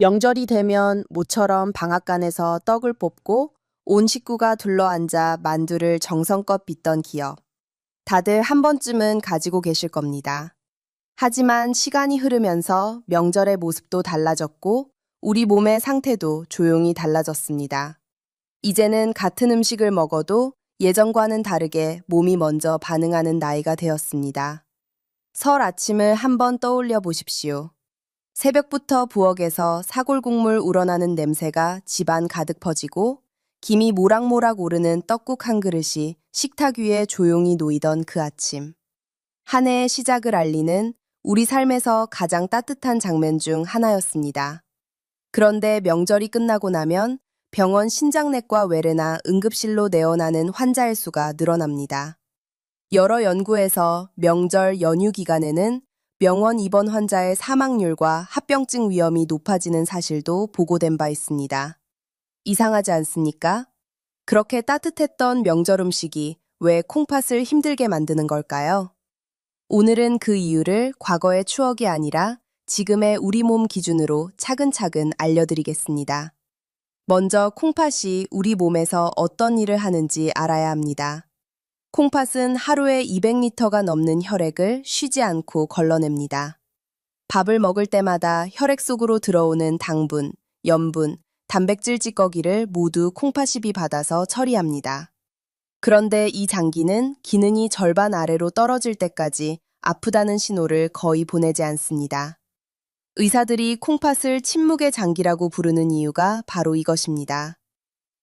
명절이 되면 모처럼 방앗간에서 떡을 뽑고 온 식구가 둘러앉아 만두를 정성껏 빚던 기억. 다들 한 번쯤은 가지고 계실 겁니다. 하지만 시간이 흐르면서 명절의 모습도 달라졌고 우리 몸의 상태도 조용히 달라졌습니다. 이제는 같은 음식을 먹어도 예전과는 다르게 몸이 먼저 반응하는 나이가 되었습니다. 설 아침을 한번 떠올려 보십시오. 새벽부터 부엌에서 사골국물 우러나는 냄새가 집안 가득 퍼지고 김이 모락모락 오르는 떡국 한 그릇이 식탁 위에 조용히 놓이던 그 아침. 한 해의 시작을 알리는 우리 삶에서 가장 따뜻한 장면 중 하나였습니다. 그런데 명절이 끝나고 나면 병원 신장내과 외래나 응급실로 내원하는 환자의 수가 늘어납니다. 여러 연구에서 명절 연휴 기간에는 병원 입원 환자의 사망률과 합병증 위험이 높아지는 사실도 보고된 바 있습니다. 이상하지 않습니까? 그렇게 따뜻했던 명절 음식이 왜 콩팥을 힘들게 만드는 걸까요? 오늘은 그 이유를 과거의 추억이 아니라 지금의 우리 몸 기준으로 차근차근 알려드리겠습니다. 먼저 콩팥이 우리 몸에서 어떤 일을 하는지 알아야 합니다. 콩팥은 하루에 200리터가 넘는 혈액을 쉬지 않고 걸러냅니다. 밥을 먹을 때마다 혈액 속으로 들어오는 당분, 염분, 단백질 찌꺼기를 모두 콩팥입이 받아서 처리합니다. 그런데 이 장기는 기능이 절반 아래로 떨어질 때까지 아프다는 신호를 거의 보내지 않습니다. 의사들이 콩팥을 침묵의 장기라고 부르는 이유가 바로 이것입니다.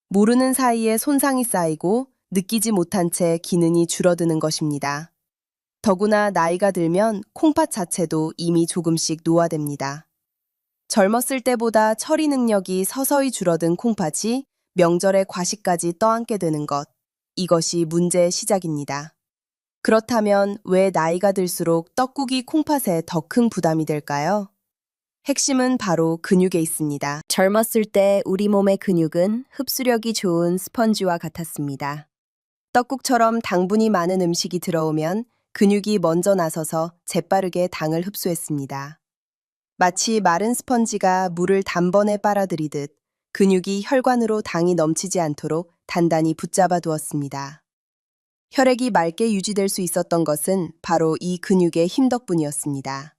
모르는 사이에 손상이 쌓이고 느끼지 못한 채 기능이 줄어드는 것입니다. 더구나 나이가 들면 콩팥 자체도 이미 조금씩 노화됩니다. 젊었을 때보다 처리 능력이 서서히 줄어든 콩팥이 명절에 과식까지 떠안게 되는 것. 이것이 문제의 시작입니다. 그렇다면 왜 나이가 들수록 떡국이 콩팥에 더 큰 부담이 될까요? 핵심은 바로 근육에 있습니다. 젊었을 때 우리 몸의 근육은 흡수력이 좋은 스펀지와 같았습니다. 떡국처럼 당분이 많은 음식이 들어오면 근육이 먼저 나서서 재빠르게 당을 흡수했습니다. 마치 마른 스펀지가 물을 단번에 빨아들이듯 근육이 혈관으로 당이 넘치지 않도록 단단히 붙잡아 두었습니다. 혈액이 맑게 유지될 수 있었던 것은 바로 이 근육의 힘 덕분이었습니다.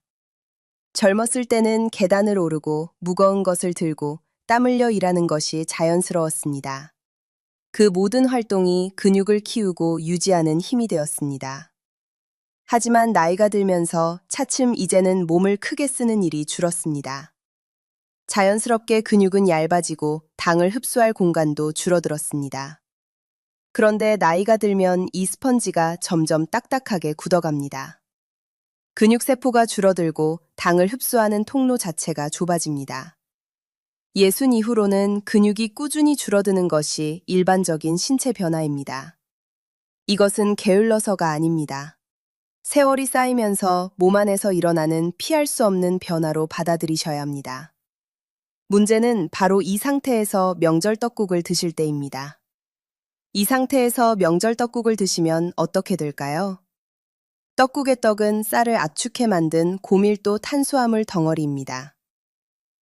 젊었을 때는 계단을 오르고 무거운 것을 들고 땀 흘려 일하는 것이 자연스러웠습니다. 그 모든 활동이 근육을 키우고 유지하는 힘이 되었습니다. 하지만 나이가 들면서 차츰 이제는 몸을 크게 쓰는 일이 줄었습니다. 자연스럽게 근육은 얇아지고 당을 흡수할 공간도 줄어들었습니다. 그런데 나이가 들면 이 스펀지가 점점 딱딱하게 굳어갑니다. 근육세포가 줄어들고 당을 흡수하는 통로 자체가 좁아집니다. 예순 이후로는 근육이 꾸준히 줄어드는 것이 일반적인 신체 변화입니다. 이것은 게을러서가 아닙니다. 세월이 쌓이면서 몸 안에서 일어나는 피할 수 없는 변화로 받아들이셔야 합니다. 문제는 바로 이 상태에서 명절 떡국을 드실 때입니다. 이 상태에서 명절 떡국을 드시면 어떻게 될까요? 떡국의 떡은 쌀을 압축해 만든 고밀도 탄수화물 덩어리입니다.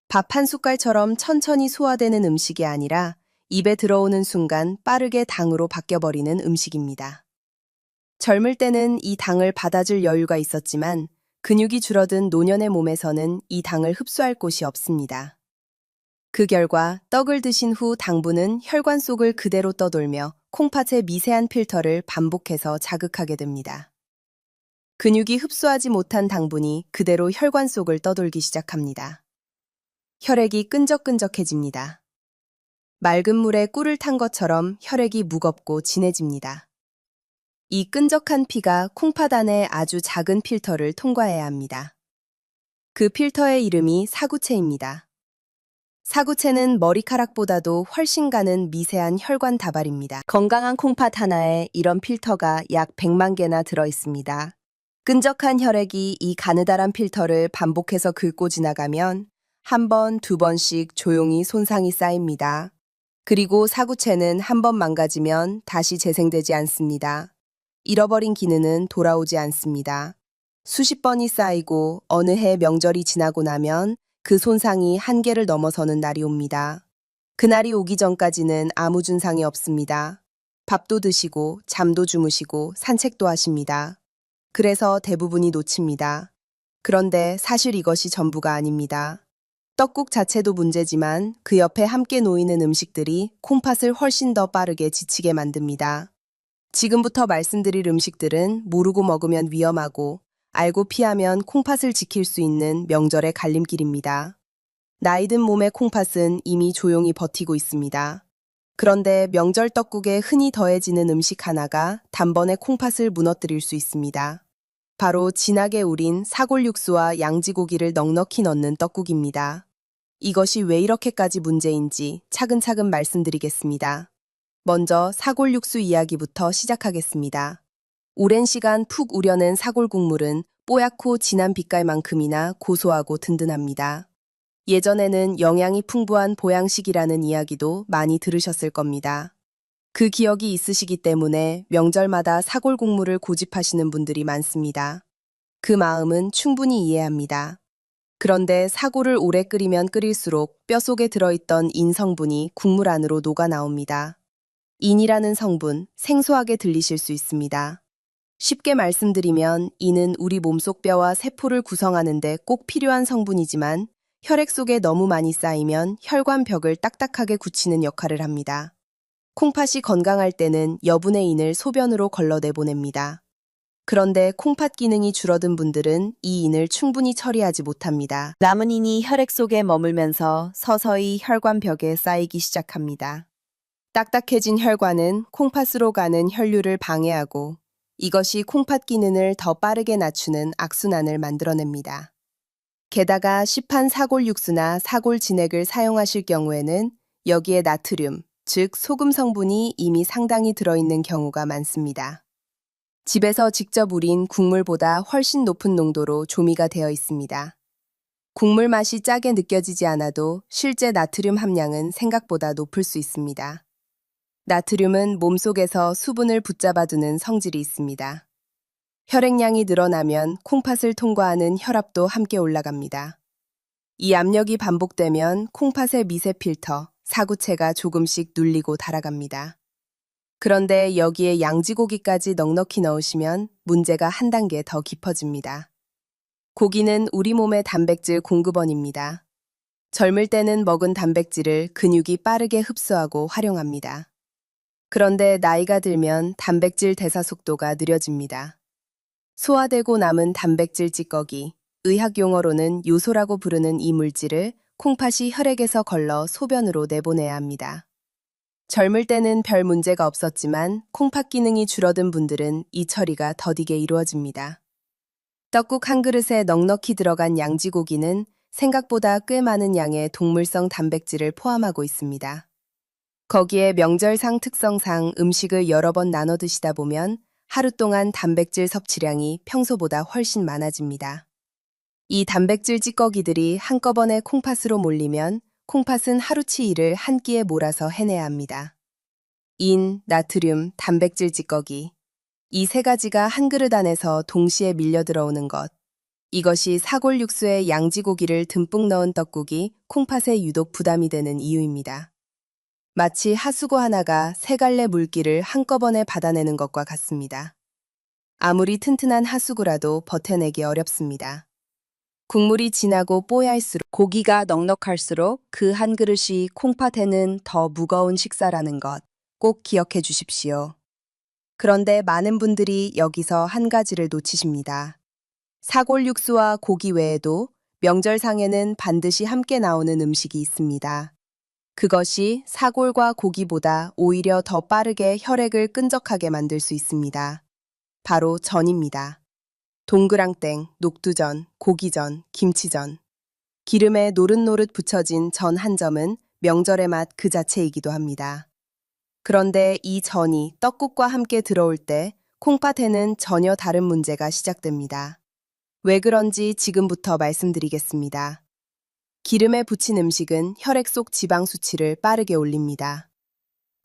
밥 한 숟갈처럼 천천히 소화되는 음식이 아니라 입에 들어오는 순간 빠르게 당으로 바뀌어버리는 음식입니다. 젊을 때는 이 당을 받아줄 여유가 있었지만 근육이 줄어든 노년의 몸에서는 이 당을 흡수할 곳이 없습니다. 그 결과 떡을 드신 후 당분은 혈관 속을 그대로 떠돌며 콩팥의 미세한 필터를 반복해서 자극하게 됩니다. 근육이 흡수하지 못한 당분이 그대로 혈관 속을 떠돌기 시작합니다. 혈액이 끈적끈적해집니다. 맑은 물에 꿀을 탄 것처럼 혈액이 무겁고 진해집니다. 이 끈적한 피가 콩팥 안에 아주 작은 필터를 통과해야 합니다. 그 필터의 이름이 사구체입니다. 사구체는 머리카락보다도 훨씬 가는 미세한 혈관 다발입니다. 건강한 콩팥 하나에 이런 필터가 약 100만 개나 들어 있습니다. 끈적한 혈액이 이 가느다란 필터를 반복해서 긁고 지나가면 한 번, 두 번씩 조용히 손상이 쌓입니다. 그리고 사구체는 한 번 망가지면 다시 재생되지 않습니다. 잃어버린 기능은 돌아오지 않습니다. 수십 번이 쌓이고 어느 해 명절이 지나고 나면 그 손상이 한계를 넘어서는 날이 옵니다. 그날이 오기 전까지는 아무 증상이 없습니다. 밥도 드시고 잠도 주무시고 산책도 하십니다. 그래서 대부분이 놓칩니다. 그런데 사실 이것이 전부가 아닙니다. 떡국 자체도 문제지만 그 옆에 함께 놓이는 음식들이 콩팥을 훨씬 더 빠르게 지치게 만듭니다. 지금부터 말씀드릴 음식들은 모르고 먹으면 위험하고 알고 피하면 콩팥을 지킬 수 있는 명절의 갈림길입니다. 나이든 몸의 콩팥은 이미 조용히 버티고 있습니다. 그런데 명절 떡국에 흔히 더해지는 음식 하나가 단번에 콩팥을 무너뜨릴 수 있습니다. 바로 진하게 우린 사골 육수와 양지고기를 넉넉히 넣는 떡국입니다. 이것이 왜 이렇게까지 문제인지 차근차근 말씀드리겠습니다. 먼저 사골육수 이야기부터 시작하겠습니다. 오랜 시간 푹 우려낸 사골 국물은 뽀얗고 진한 빛깔만큼이나 고소하고 든든합니다. 예전에는 영양이 풍부한 보양식이라는 이야기도 많이 들으셨을 겁니다. 그 기억이 있으시기 때문에 명절마다 사골 국물을 고집하시는 분들이 많습니다. 그 마음은 충분히 이해합니다. 그런데 사골을 오래 끓이면 끓일수록 뼈 속에 들어있던 인 성분이 국물 안으로 녹아 나옵니다. 인이라는 성분, 생소하게 들리실 수 있습니다. 쉽게 말씀드리면 이는 우리 몸속 뼈와 세포를 구성하는데 꼭 필요한 성분이지만 혈액 속에 너무 많이 쌓이면 혈관 벽을 딱딱하게 굳히는 역할을 합니다. 콩팥이 건강할 때는 여분의 인을 소변으로 걸러내보냅니다. 그런데 콩팥 기능이 줄어든 분들은 이 인을 충분히 처리하지 못합니다. 남은 인이 혈액 속에 머물면서 서서히 혈관 벽에 쌓이기 시작합니다. 딱딱해진 혈관은 콩팥으로 가는 혈류를 방해하고 이것이 콩팥 기능을 더 빠르게 낮추는 악순환을 만들어냅니다. 게다가 시판 사골 육수나 사골 진액을 사용하실 경우에는 여기에 나트륨, 즉 소금 성분이 이미 상당히 들어있는 경우가 많습니다. 집에서 직접 우린 국물보다 훨씬 높은 농도로 조미가 되어 있습니다. 국물 맛이 짜게 느껴지지 않아도 실제 나트륨 함량은 생각보다 높을 수 있습니다. 나트륨은 몸속에서 수분을 붙잡아두는 성질이 있습니다. 혈액량이 늘어나면 콩팥을 통과하는 혈압도 함께 올라갑니다. 이 압력이 반복되면 콩팥의 미세 필터, 사구체가 조금씩 눌리고 달아갑니다. 그런데 여기에 양지고기까지 넉넉히 넣으시면 문제가 한 단계 더 깊어집니다. 고기는 우리 몸의 단백질 공급원입니다. 젊을 때는 먹은 단백질을 근육이 빠르게 흡수하고 활용합니다. 그런데 나이가 들면 단백질 대사 속도가 느려집니다. 소화되고 남은 단백질 찌꺼기, 의학 용어로는 요소라고 부르는 이 물질을 콩팥이 혈액에서 걸러 소변으로 내보내야 합니다. 젊을 때는 별 문제가 없었지만 콩팥 기능이 줄어든 분들은 이 처리가 더디게 이루어집니다. 떡국 한 그릇에 넉넉히 들어간 양지고기는 생각보다 꽤 많은 양의 동물성 단백질을 포함하고 있습니다. 거기에 명절상 특성상 음식을 여러 번 나눠 드시다 보면 하루 동안 단백질 섭취량이 평소보다 훨씬 많아집니다. 이 단백질 찌꺼기들이 한꺼번에 콩팥으로 몰리면 콩팥은 하루치 일을 한 끼에 몰아서 해내야 합니다. 인, 나트륨, 단백질 찌꺼기. 이 세 가지가 한 그릇 안에서 동시에 밀려 들어오는 것. 이것이 사골 육수에 양지고기를 듬뿍 넣은 떡국이 콩팥에 유독 부담이 되는 이유입니다. 마치 하수구 하나가 세 갈래 물기를 한꺼번에 받아내는 것과 같습니다. 아무리 튼튼한 하수구라도 버텨내기 어렵습니다. 국물이 진하고 뽀얄수록 고기가 넉넉할수록 그 한 그릇이 콩팥에는 더 무거운 식사라는 것 꼭 기억해 주십시오. 그런데 많은 분들이 여기서 한 가지를 놓치십니다. 사골 육수와 고기 외에도 명절상에는 반드시 함께 나오는 음식이 있습니다. 그것이 사골과 고기보다 오히려 더 빠르게 혈액을 끈적하게 만들 수 있습니다. 바로 전입니다. 동그랑땡, 녹두전, 고기전, 김치전. 기름에 노릇노릇 붙여진 전 한 점은 명절의 맛 그 자체이기도 합니다. 그런데 이 전이 떡국과 함께 들어올 때 콩팥에는 전혀 다른 문제가 시작됩니다. 왜 그런지 지금부터 말씀드리겠습니다. 기름에 붙인 음식은 혈액 속 지방 수치를 빠르게 올립니다.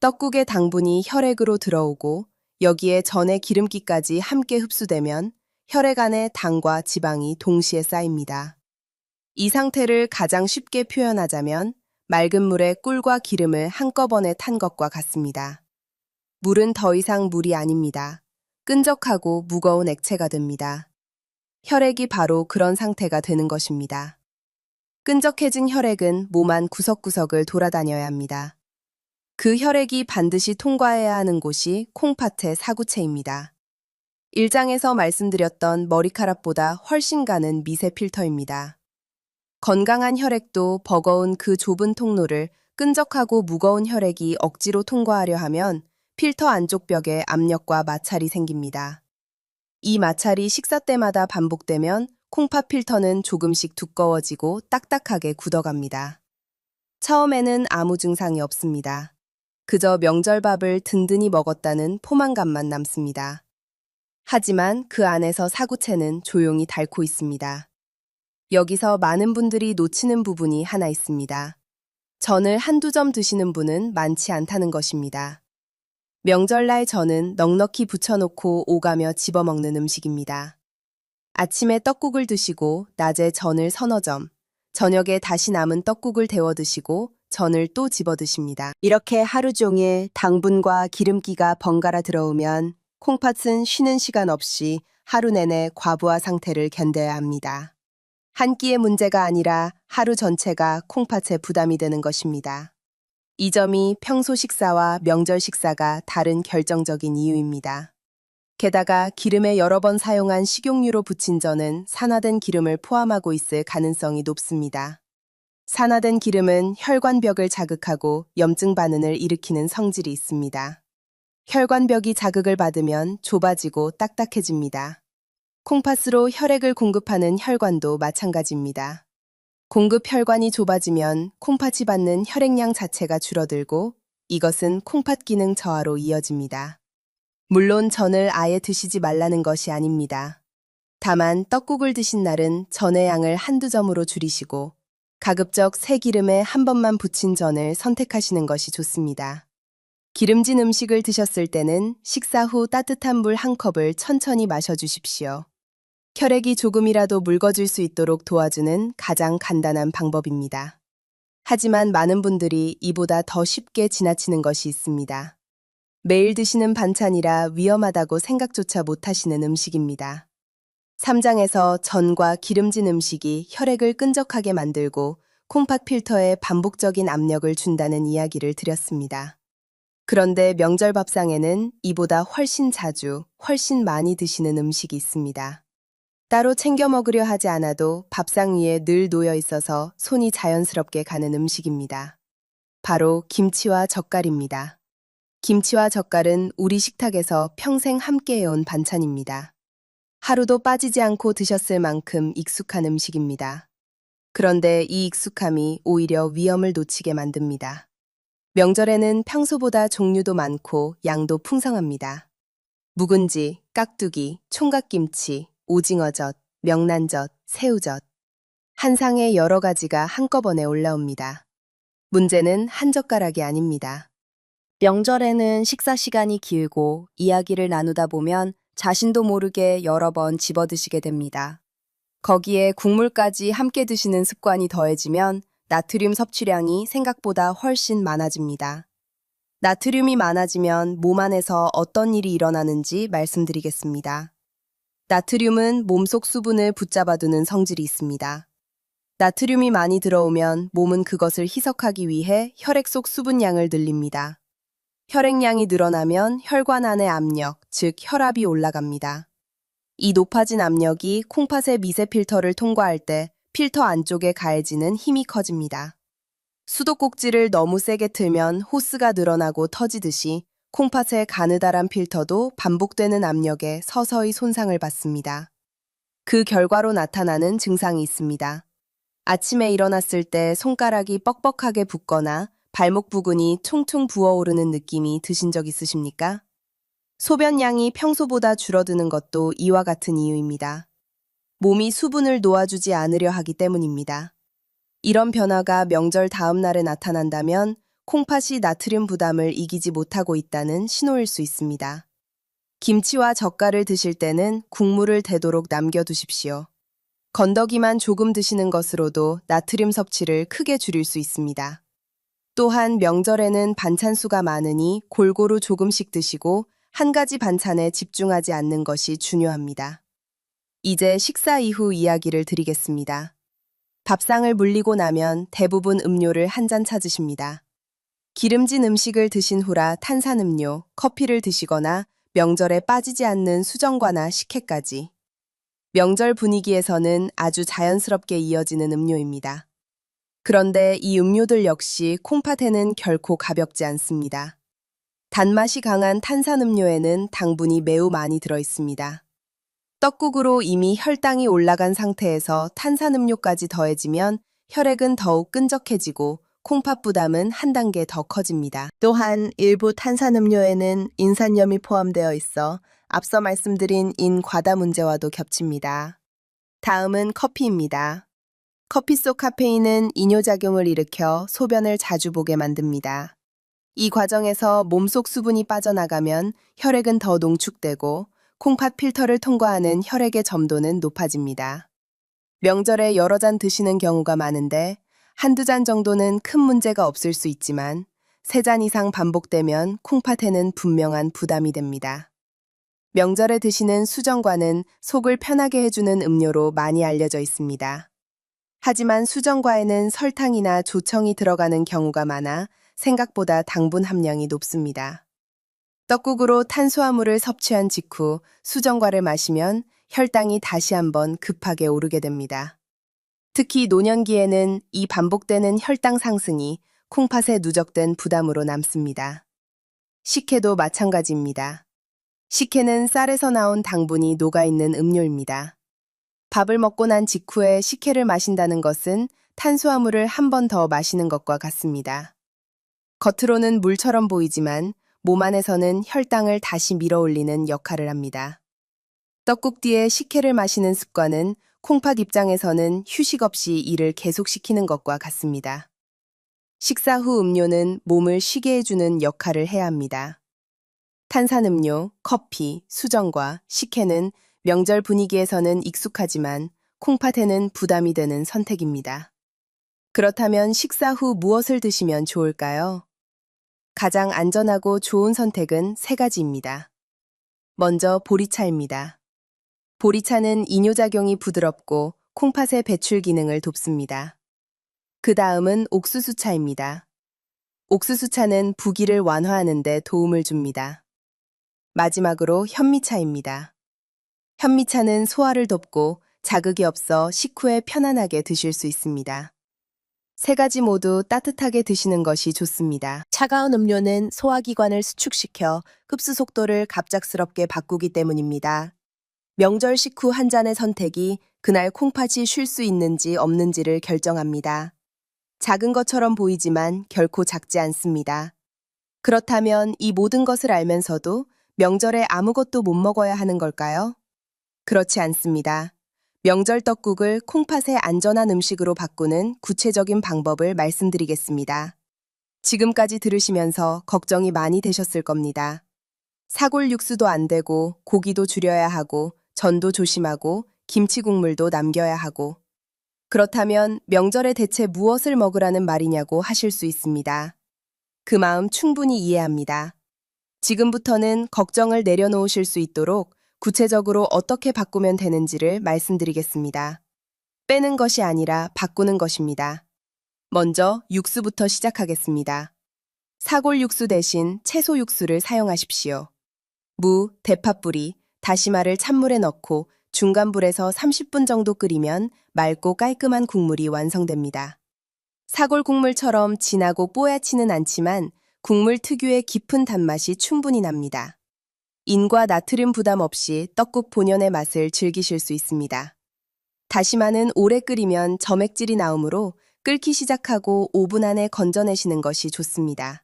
떡국의 당분이 혈액으로 들어오고 여기에 전의 기름기까지 함께 흡수되면 혈액 안에 당과 지방이 동시에 쌓입니다. 이 상태를 가장 쉽게 표현하자면 맑은 물에 꿀과 기름을 한꺼번에 탄 것과 같습니다. 물은 더 이상 물이 아닙니다. 끈적하고 무거운 액체가 됩니다. 혈액이 바로 그런 상태가 되는 것입니다. 끈적해진 혈액은 몸 안 구석구석을 돌아다녀야 합니다. 그 혈액이 반드시 통과해야 하는 곳이 콩팥의 사구체입니다. 1장에서 말씀드렸던 머리카락보다 훨씬 가는 미세 필터입니다. 건강한 혈액도 버거운 그 좁은 통로를 끈적하고 무거운 혈액이 억지로 통과하려 하면 필터 안쪽 벽에 압력과 마찰이 생깁니다. 이 마찰이 식사 때마다 반복되면 콩팥 필터는 조금씩 두꺼워지고 딱딱하게 굳어갑니다. 처음에는 아무 증상이 없습니다. 그저 명절밥을 든든히 먹었다는 포만감만 남습니다. 하지만 그 안에서 사구체는 조용히 닳고 있습니다. 여기서 많은 분들이 놓치는 부분이 하나 있습니다. 전을 한두 점 드시는 분은 많지 않다는 것입니다. 명절날 전은 넉넉히 부쳐놓고 오가며 집어먹는 음식입니다. 아침에 떡국을 드시고 낮에 전을 서너 점, 저녁에 다시 남은 떡국을 데워 드시고 전을 또 집어 드십니다. 이렇게 하루 종일 당분과 기름기가 번갈아 들어오면 콩팥은 쉬는 시간 없이 하루 내내 과부하 상태를 견뎌야 합니다. 한 끼의 문제가 아니라 하루 전체가 콩팥에 부담이 되는 것입니다. 이 점이 평소 식사와 명절 식사가 다른 결정적인 이유입니다. 게다가 기름에 여러 번 사용한 식용유로 부친 전은 산화된 기름을 포함하고 있을 가능성이 높습니다. 산화된 기름은 혈관벽을 자극하고 염증 반응을 일으키는 성질이 있습니다. 혈관벽이 자극을 받으면 좁아지고 딱딱해집니다. 콩팥으로 혈액을 공급하는 혈관도 마찬가지입니다. 공급 혈관이 좁아지면 콩팥이 받는 혈액량 자체가 줄어들고 이것은 콩팥 기능 저하로 이어집니다. 물론 전을 아예 드시지 말라는 것이 아닙니다. 다만 떡국을 드신 날은 전의 양을 한두 점으로 줄이시고 가급적 새 기름에 한 번만 부친 전을 선택하시는 것이 좋습니다. 기름진 음식을 드셨을 때는 식사 후 따뜻한 물 한 컵을 천천히 마셔주십시오. 혈액이 조금이라도 묽어질 수 있도록 도와주는 가장 간단한 방법입니다. 하지만 많은 분들이 이보다 더 쉽게 지나치는 것이 있습니다. 매일 드시는 반찬이라 위험하다고 생각조차 못하시는 음식입니다. 3장에서 전과 기름진 음식이 혈액을 끈적하게 만들고 콩팥 필터에 반복적인 압력을 준다는 이야기를 드렸습니다. 그런데 명절 밥상에는 이보다 훨씬 자주, 훨씬 많이 드시는 음식이 있습니다. 따로 챙겨 먹으려 하지 않아도 밥상 위에 늘 놓여 있어서 손이 자연스럽게 가는 음식입니다. 바로 김치와 젓갈입니다. 김치와 젓갈은 우리 식탁에서 평생 함께 해온 반찬입니다. 하루도 빠지지 않고 드셨을 만큼 익숙한 음식입니다. 그런데 이 익숙함이 오히려 위험을 놓치게 만듭니다. 명절에는 평소보다 종류도 많고 양도 풍성합니다. 묵은지, 깍두기, 총각김치, 오징어젓, 명란젓, 새우젓. 한 상에 여러 가지가 한꺼번에 올라옵니다. 문제는 한 젓가락이 아닙니다. 명절에는 식사 시간이 길고 이야기를 나누다 보면 자신도 모르게 여러 번 집어 드시게 됩니다. 거기에 국물까지 함께 드시는 습관이 더해지면 나트륨 섭취량이 생각보다 훨씬 많아집니다. 나트륨이 많아지면 몸 안에서 어떤 일이 일어나는지 말씀드리겠습니다. 나트륨은 몸속 수분을 붙잡아두는 성질이 있습니다. 나트륨이 많이 들어오면 몸은 그것을 희석하기 위해 혈액 속 수분량을 늘립니다. 혈액량이 늘어나면 혈관 안의 압력, 즉 혈압이 올라갑니다. 이 높아진 압력이 콩팥의 미세 필터를 통과할 때 필터 안쪽에 가해지는 힘이 커집니다. 수도꼭지를 너무 세게 틀면 호스가 늘어나고 터지듯이 콩팥의 가느다란 필터도 반복되는 압력에 서서히 손상을 받습니다. 그 결과로 나타나는 증상이 있습니다. 아침에 일어났을 때 손가락이 뻑뻑하게 붓거나 발목 부근이 퉁퉁 부어오르는 느낌이 드신 적 있으십니까? 소변량이 평소보다 줄어드는 것도 이와 같은 이유입니다. 몸이 수분을 놓아주지 않으려 하기 때문입니다. 이런 변화가 명절 다음 날에 나타난다면 콩팥이 나트륨 부담을 이기지 못하고 있다는 신호일 수 있습니다. 김치와 젓갈을 드실 때는 국물을 되도록 남겨두십시오. 건더기만 조금 드시는 것으로도 나트륨 섭취를 크게 줄일 수 있습니다. 또한 명절에는 반찬 수가 많으니 골고루 조금씩 드시고 한 가지 반찬에 집중하지 않는 것이 중요합니다. 이제 식사 이후 이야기를 드리겠습니다. 밥상을 물리고 나면 대부분 음료를 한 잔 찾으십니다. 기름진 음식을 드신 후라 탄산음료, 커피를 드시거나 명절에 빠지지 않는 수정과나 식혜까지. 명절 분위기에서는 아주 자연스럽게 이어지는 음료입니다. 그런데 이 음료들 역시 콩팥에는 결코 가볍지 않습니다. 단맛이 강한 탄산음료에는 당분이 매우 많이 들어 있습니다. 떡국으로 이미 혈당이 올라간 상태에서 탄산음료까지 더해지면 혈액은 더욱 끈적해지고 콩팥 부담은 한 단계 더 커집니다. 또한 일부 탄산음료에는 인산염이 포함되어 있어 앞서 말씀드린 인과다 문제와도 겹칩니다. 다음은 커피입니다. 커피 속 카페인은 이뇨작용을 일으켜 소변을 자주 보게 만듭니다. 이 과정에서 몸속 수분이 빠져나가면 혈액은 더 농축되고 콩팥 필터를 통과하는 혈액의 점도는 높아집니다. 명절에 여러 잔 드시는 경우가 많은데 한두 잔 정도는 큰 문제가 없을 수 있지만 세 잔 이상 반복되면 콩팥에는 분명한 부담이 됩니다. 명절에 드시는 수정과는 속을 편하게 해주는 음료로 많이 알려져 있습니다. 하지만 수정과에는 설탕이나 조청이 들어가는 경우가 많아 생각보다 당분 함량이 높습니다. 떡국으로 탄수화물을 섭취한 직후 수정과를 마시면 혈당이 다시 한번 급하게 오르게 됩니다. 특히 노년기에는 이 반복되는 혈당 상승이 콩팥에 누적된 부담으로 남습니다. 식혜도 마찬가지입니다. 식혜는 쌀에서 나온 당분이 녹아있는 음료입니다. 밥을 먹고 난 직후에 식혜를 마신다는 것은 탄수화물을 한 번 더 마시는 것과 같습니다. 겉으로는 물처럼 보이지만 몸 안에서는 혈당을 다시 밀어 올리는 역할을 합니다. 떡국 뒤에 식혜를 마시는 습관은 콩팥 입장에서는 휴식 없이 일을 계속시키는 것과 같습니다. 식사 후 음료는 몸을 쉬게 해주는 역할을 해야 합니다. 탄산음료, 커피, 수정과 식혜는 명절 분위기에서는 익숙하지만 콩팥에는 부담이 되는 선택입니다. 그렇다면 식사 후 무엇을 드시면 좋을까요? 가장 안전하고 좋은 선택은 세 가지입니다. 먼저 보리차입니다. 보리차는 이뇨작용이 부드럽고 콩팥의 배출 기능을 돕습니다. 그 다음은 옥수수차입니다. 옥수수차는 부기를 완화하는 데 도움을 줍니다. 마지막으로 현미차입니다. 현미차는 소화를 돕고 자극이 없어 식후에 편안하게 드실 수 있습니다. 세 가지 모두 따뜻하게 드시는 것이 좋습니다. 차가운 음료는 소화기관을 수축시켜 흡수 속도를 갑작스럽게 바꾸기 때문입니다. 명절 식후 한 잔의 선택이 그날 콩팥이 쉴 수 있는지 없는지를 결정합니다. 작은 것처럼 보이지만 결코 작지 않습니다. 그렇다면 이 모든 것을 알면서도 명절에 아무것도 못 먹어야 하는 걸까요? 그렇지 않습니다. 명절 떡국을 콩팥의 안전한 음식으로 바꾸는 구체적인 방법을 말씀드리겠습니다. 지금까지 들으시면서 걱정이 많이 되셨을 겁니다. 사골 육수도 안 되고 고기도 줄여야 하고 전도 조심하고 김치 국물도 남겨야 하고 그렇다면 명절에 대체 무엇을 먹으라는 말이냐고 하실 수 있습니다. 그 마음 충분히 이해합니다. 지금부터는 걱정을 내려놓으실 수 있도록 구체적으로 어떻게 바꾸면 되는지를 말씀드리겠습니다. 빼는 것이 아니라 바꾸는 것입니다. 먼저 육수부터 시작하겠습니다. 사골 육수 대신 채소 육수를 사용하십시오. 무, 대파뿌리, 다시마를 찬물에 넣고 중간 불에서 30분 정도 끓이면 맑고 깔끔한 국물이 완성됩니다. 사골 국물처럼 진하고 뽀얗지는 않지만 국물 특유의 깊은 단맛이 충분히 납니다. 인과 나트륨 부담 없이 떡국 본연의 맛을 즐기실 수 있습니다. 다시마는 오래 끓이면 점액질이 나오므로 끓기 시작하고 5분 안에 건져내시는 것이 좋습니다.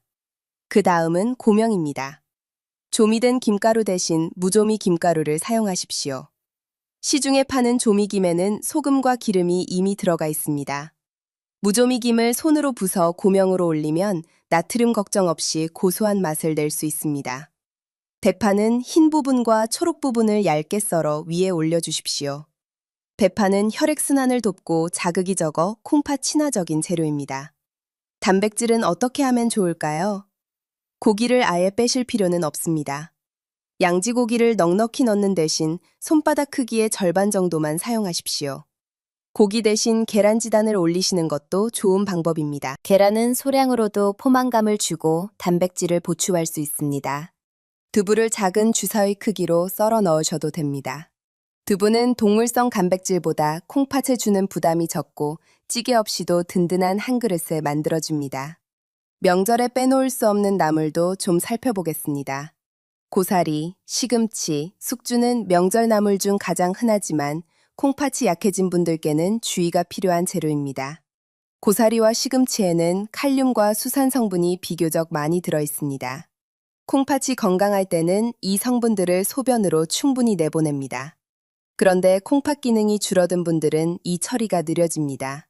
그 다음은 고명입니다. 조미된 김가루 대신 무조미 김가루를 사용하십시오. 시중에 파는 조미김에는 소금과 기름이 이미 들어가 있습니다. 무조미김을 손으로 부서 고명으로 올리면 나트륨 걱정 없이 고소한 맛을 낼 수 있습니다. 대파는 흰 부분과 초록 부분을 얇게 썰어 위에 올려주십시오. 배파는 혈액순환을 돕고 자극이 적어 콩팥 친화적인 재료입니다. 단백질은 어떻게 하면 좋을까요? 고기를 아예 빼실 필요는 없습니다. 양지고기를 넉넉히 넣는 대신 손바닥 크기의 절반 정도만 사용하십시오. 고기 대신 계란지단을 올리시는 것도 좋은 방법입니다. 계란은 소량으로도 포만감을 주고 단백질을 보충할 수 있습니다. 두부를 작은 주사위 크기로 썰어 넣으셔도 됩니다. 두부는 동물성 단백질보다 콩팥에 주는 부담이 적고 찌개 없이도 든든한 한 그릇에 만들어줍니다. 명절에 빼놓을 수 없는 나물도 좀 살펴보겠습니다. 고사리, 시금치, 숙주는 명절 나물 중 가장 흔하지만 콩팥이 약해진 분들께는 주의가 필요한 재료입니다. 고사리와 시금치에는 칼륨과 수산 성분이 비교적 많이 들어 있습니다. 콩팥이 건강할 때는 이 성분들을 소변으로 충분히 내보냅니다. 그런데 콩팥 기능이 줄어든 분들은 이 처리가 느려집니다.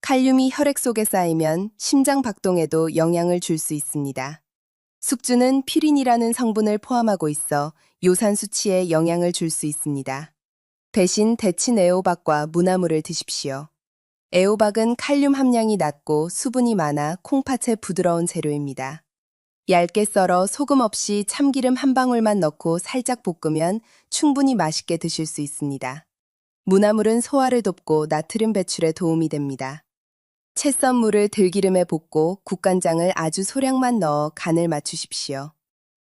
칼륨이 혈액 속에 쌓이면 심장 박동에도 영향을 줄 수 있습니다. 숙주는 피린이라는 성분을 포함하고 있어 요산 수치에 영향을 줄 수 있습니다. 대신 데친 애호박과 무나물을 드십시오. 애호박은 칼륨 함량이 낮고 수분이 많아 콩팥에 부드러운 재료입니다. 얇게 썰어 소금 없이 참기름 한 방울만 넣고 살짝 볶으면 충분히 맛있게 드실 수 있습니다. 무나물은 소화를 돕고 나트륨 배출에 도움이 됩니다. 채썬 물을 들기름에 볶고 국간장을 아주 소량만 넣어 간을 맞추십시오.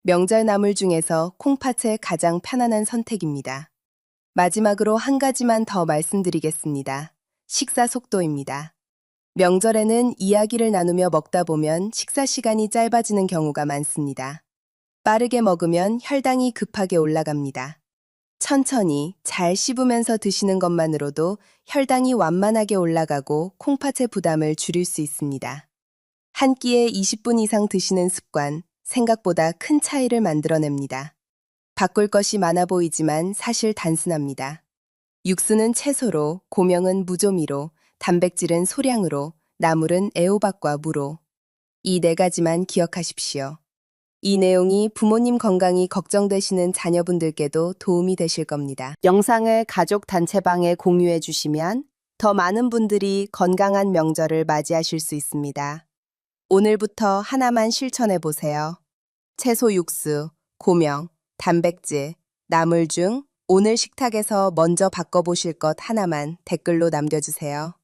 명절 나물 중에서 콩팥에 가장 편안한 선택입니다. 마지막으로 한 가지만 더 말씀드리겠습니다. 식사 속도입니다. 명절에는 이야기를 나누며 먹다 보면 식사 시간이 짧아지는 경우가 많습니다. 빠르게 먹으면 혈당이 급하게 올라갑니다. 천천히 잘 씹으면서 드시는 것만으로도 혈당이 완만하게 올라가고 콩팥의 부담을 줄일 수 있습니다. 한 끼에 20분 이상 드시는 습관, 생각보다 큰 차이를 만들어냅니다. 바꿀 것이 많아 보이지만 사실 단순합니다. 육수는 채소로, 고명은 무조미로, 단백질은 소량으로, 나물은 애호박과 무로. 이 네 가지만 기억하십시오. 이 내용이 부모님 건강이 걱정되시는 자녀분들께도 도움이 되실 겁니다. 영상을 가족 단체방에 공유해 주시면 더 많은 분들이 건강한 명절을 맞이하실 수 있습니다. 오늘부터 하나만 실천해 보세요. 채소 육수, 고명, 단백질, 나물 중 오늘 식탁에서 먼저 바꿔보실 것 하나만 댓글로 남겨주세요.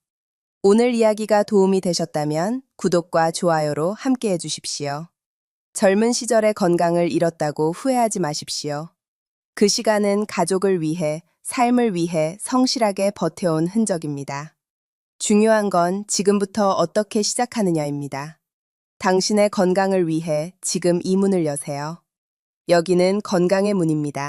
오늘 이야기가 도움이 되셨다면 구독과 좋아요로 함께 해주십시오. 젊은 시절의 건강을 잃었다고 후회하지 마십시오. 그 시간은 가족을 위해, 삶을 위해 성실하게 버텨온 흔적입니다. 중요한 건 지금부터 어떻게 시작하느냐입니다. 당신의 건강을 위해 지금 이 문을 여세요. 여기는 건강의 문입니다.